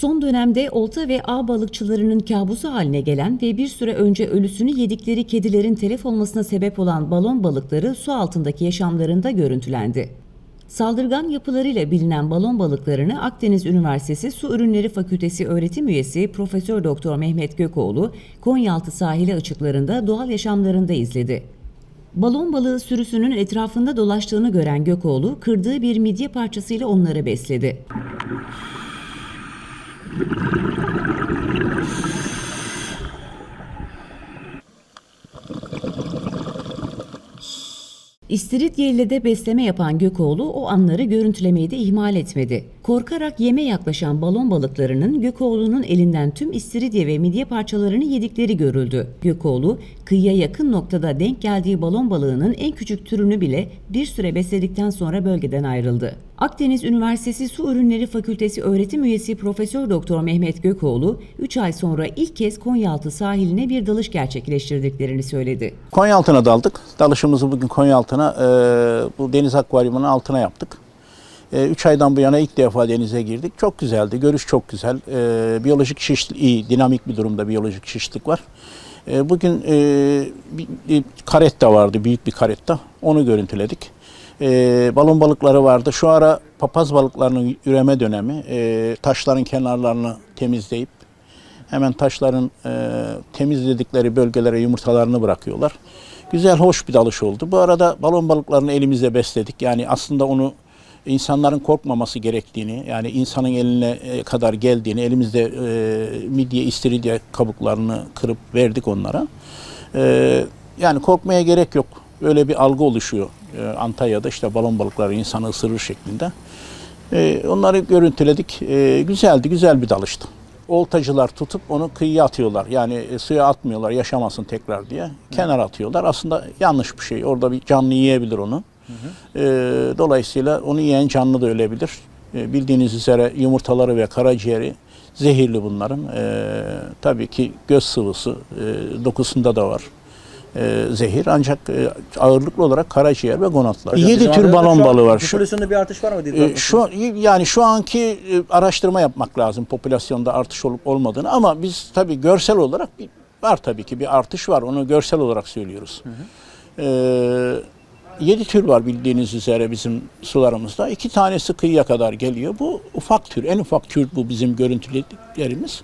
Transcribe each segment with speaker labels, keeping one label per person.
Speaker 1: Son dönemde olta ve ağ balıkçılarının kabusu haline gelen ve bir süre önce ölüsünü yedikleri kedilerin telef olmasına sebep olan balon balıkları su altındaki yaşamlarında görüntülendi. Saldırgan yapılarıyla bilinen balon balıklarını Akdeniz Üniversitesi Su Ürünleri Fakültesi öğretim üyesi Profesör Doktor Mehmet Gökoğlu, Konyaaltı sahili açıklarında doğal yaşamlarında izledi. Balon balığı sürüsünün etrafında dolaştığını gören Gökoğlu, kırdığı bir midye parçasıyla onları besledi. İstiridye ile de besleme yapan Gökoğlu o anları görüntülemeyi de ihmal etmedi. Korkarak yeme yaklaşan balon balıklarının Gökoğlu'nun elinden tüm istiridye ve midye parçalarını yedikleri görüldü. Gökoğlu, kıyıya yakın noktada denk geldiği balon balığının en küçük türünü bile bir süre besledikten sonra bölgeden ayrıldı. Akdeniz Üniversitesi Su Ürünleri Fakültesi öğretim üyesi Profesör Doktor Mehmet Gökoğlu, 3 ay sonra ilk kez Konyaaltı sahiline bir dalış gerçekleştirdiklerini söyledi.
Speaker 2: Konyaaltı'na daldık. Dalışımızı bugün Konyaaltı'na e, bu deniz akvaryumunun altına yaptık. 3 aydan bu yana ilk defa denize girdik. Çok güzeldi. Görüş çok güzel. E, biyolojik şişlik iyi. Dinamik bir durumda biyolojik şişlik var. E, bugün e, bir, bir karetta vardı. Büyük bir karetta. Onu görüntüledik. E, balon balıkları vardı. Şu ara papaz balıklarının üreme dönemi. E, taşların kenarlarını temizleyip hemen taşların e, temizledikleri bölgelere yumurtalarını bırakıyorlar. Güzel, hoş bir dalış oldu. Bu arada balon balıklarını elimizde besledik. Yani aslında onu insanların korkmaması gerektiğini, yani insanın eline e, kadar geldiğini, elimizde e, midye, istiridye kabuklarını kırıp verdik onlara. E, yani korkmaya gerek yok. Öyle bir algı oluşuyor e, Antalya'da işte balon balıkları insanı ısırır şeklinde. E, onları görüntüledik. E, güzeldi, güzel bir dalıştı oltacılar tutup onu kıyıya atıyorlar. Yani e, suya atmıyorlar yaşamasın tekrar diye. Kenara atıyorlar. Aslında yanlış bir şey. Orada bir canlı yiyebilir onu. E, dolayısıyla onu yiyen canlı da ölebilir. E, bildiğiniz üzere yumurtaları ve karaciğeri zehirli bunların. E, tabii ki göz sıvısı e, dokusunda da var. E, zehir ancak e, ağırlıklı olarak karaciğer ve gonatlar.
Speaker 3: Hocam,
Speaker 2: 7
Speaker 3: bizim
Speaker 2: tür balon
Speaker 3: şu
Speaker 2: balığı var. Şu,
Speaker 3: Popülasyonda bir artış var mı? diye
Speaker 2: e, şu yani şu anki e, araştırma yapmak lazım popülasyonda artış olup olmadığını ama biz tabii görsel olarak bir, var tabii ki bir artış var. Onu görsel olarak söylüyoruz. Ee, yedi tür var bildiğiniz üzere bizim sularımızda. İki tanesi kıyıya kadar geliyor. Bu ufak tür, en ufak tür bu bizim görüntülediklerimiz.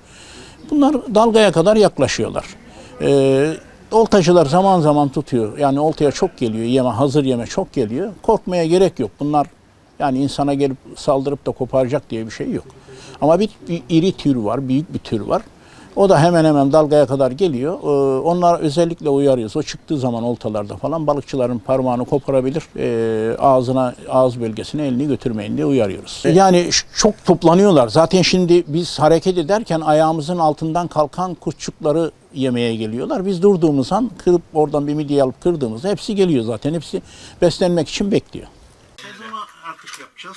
Speaker 2: Bunlar dalgaya kadar yaklaşıyorlar. Ee, oltacılar zaman zaman tutuyor. Yani oltaya çok geliyor, yeme, hazır yeme çok geliyor. Korkmaya gerek yok. Bunlar yani insana gelip saldırıp da koparacak diye bir şey yok. Ama bir, bir iri tür var, büyük bir tür var. O da hemen hemen dalgaya kadar geliyor. Ee, onlar özellikle uyarıyoruz. O çıktığı zaman oltalarda falan balıkçıların parmağını koparabilir. Ee, ağzına, ağız bölgesine elini götürmeyin diye uyarıyoruz. Yani ş- çok toplanıyorlar. Zaten şimdi biz hareket ederken ayağımızın altından kalkan kurtçukları yemeye geliyorlar. Biz durduğumuz an kırıp oradan bir midye alıp kırdığımızda hepsi geliyor zaten. Hepsi beslenmek için bekliyor. Sezona artık yapacağız.